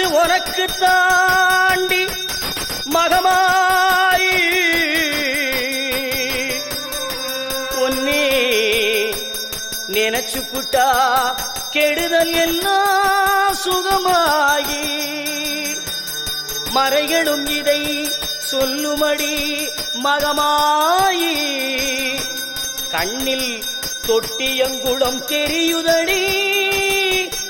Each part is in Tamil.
மனசு உனக்கு தாண்டி மகமாய். ஒன்னே நினைச்சு புட்டா கெடுதல் எல்லாம் சுகமாகி மறைகளும் இதை சொல்லுமடி மகமாயி. கண்ணில் தொட்டியங்குளம் தெரியுதடி.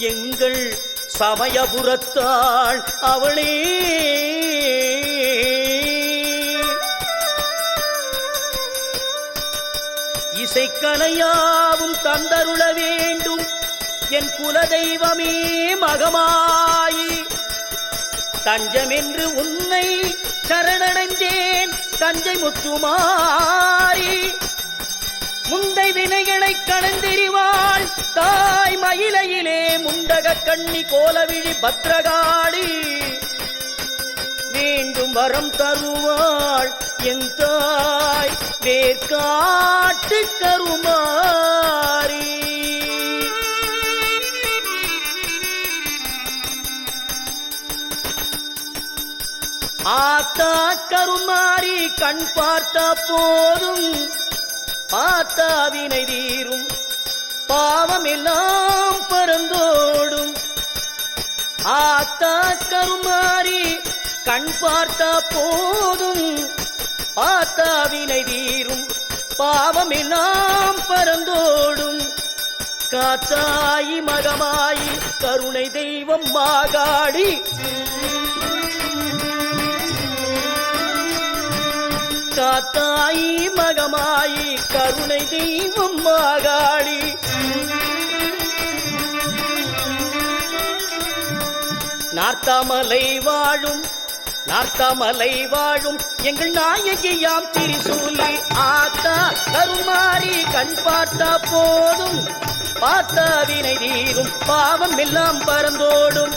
எங்கள் சமயபுரத்தாள் அவளே. இசைக்கலையாவும் தந்தருள வேண்டும். என் குலதெய்வமே மகமாயி. தஞ்சமென்று உன்னை சரணடைந்தேன். தஞ்சை முத்துமாரி முந்தை வினைகளை கடந்தெறிவாள் தாய் மயிலையிலே முண்டக கண்ணி கோலவிழி பத்ரகாளி. வேண்டும் வரம் தருவாள் என் தாய். வேர்காட்டு கருமாறி. ஆத்தா கருமாறி கண் பார்த்த போதும் பார்த்தா தீரும். பாவமெல்லாம் பறந்தோடும். ஆத்தா கருமாறி கண் பார்த்தா போதும். பார்த்தா தீரும். பாவமெல்லாம் பறந்தோடும். காத்தாயி மகமாயி கருணை தெய்வம் மாகாடி. காத்தாயி மகமாயி கருணை தெய்வம் மாகாடி நார்த்தாமலை வாழும் நார்த்தாமலை வாழும் எங்கள் நாயகியாம் திரிசூலி. ஆத்தா கருமாறி கண் பார்த்தா போதும். பார்த்தா வினை தீரும் பாவம் எல்லாம் பறந்தோடும்.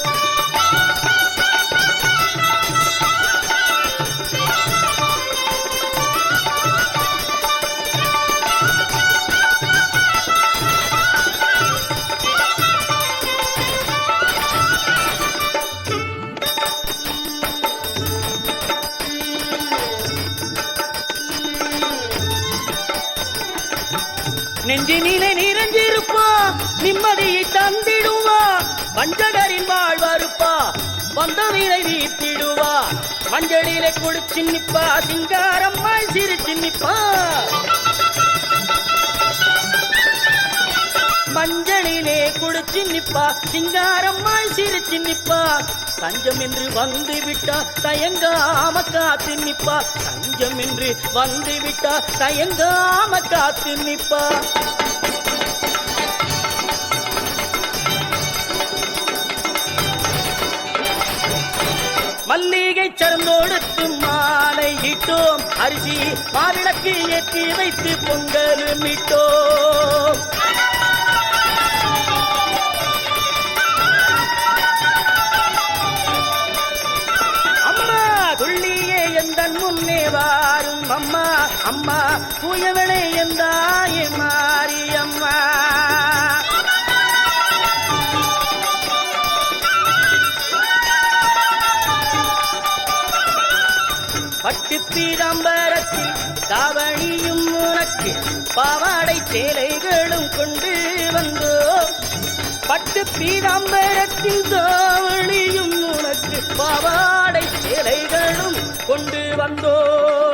நெஞ்சினிலே நிறைஞ்சிருப்பா நிம்மதியை தந்திடுவா வஞ்சகரின் வாழ்வறுப்பா வந்தவினை வீத்திடுவா மஞ்சளிலே குளிச்சு நிப்பா சிங்காரம்மாய் சிரிச்சு நிப்பா மஞ்சளிலே குளிச்சு நிப்பா சிங்காரம்மாய் சிரிச்சு நிப்பா தஞ்சம் என்று வந்து விட்டா தயங்காம காத்து நிப்பா தஞ்சம் என்று வந்து தயங்காம காத்து நிப்பா. மல்லிகை சரந்தோடுத்து மாலை இட்டோம். அரிசி மாவிளக்கு ஏற்றி வைத்து பொங்கலும் இட்டோம் அம்மா அம்மா தூயவளே எந்தாயே மாரியம்மா? பட்டு பீதாம்பரத்தில் தாவணியும் உனக்கு பாவாடை சேலைகளும் கொண்டு வந்தோம். பட்டு பீதாம்பரத்தில் தாவணியும் உனக்கு பாவாடை சேலைகளும் கொண்டு வந்தோம்.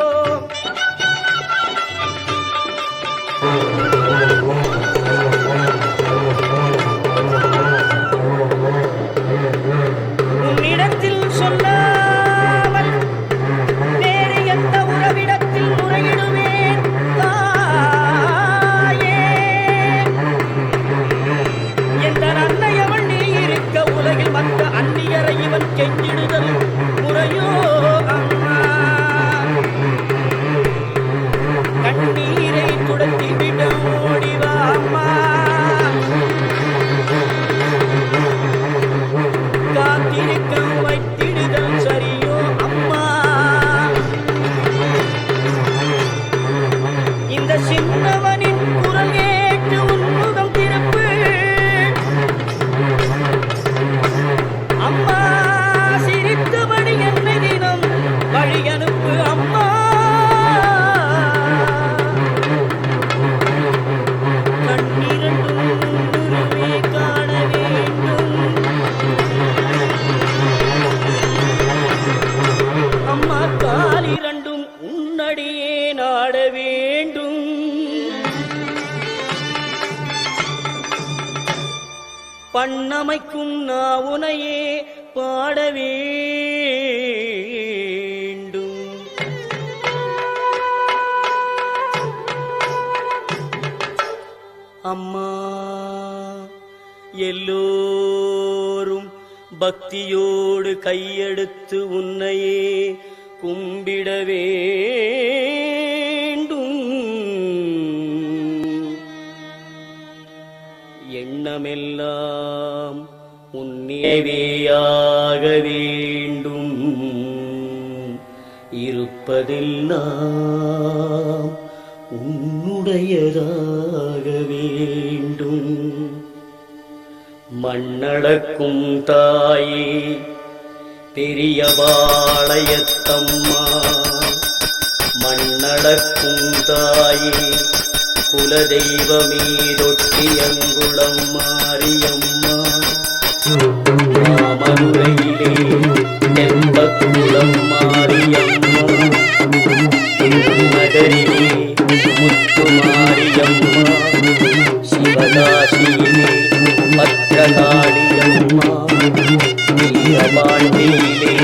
பண்ணமைக்கும் நாவுனையே பாடவே அம்மா எல்லோரும் பக்தியோடு கையெடுத்து உன்னையே கும்பிடவே எண்ணமெல்லாம் உன்னேவேயாக வேண்டும். இருப்பதெல்லாம் உன்னுடையதாக வேண்டும். மண்ணடக்கும் தாயே பெரிய பெரியபாளையத்தம்மா மண்ணடக்கும் தாயே குலதெய்வமீரொட்டியங்குளம் மாரியம்மா மாமதுரையிலே குளம் மாரியம்மா நகரிலே முத்து மாரியம்மா சிவகாசியிலே பத்திரகாளியம்மா வீரபாண்டியிலே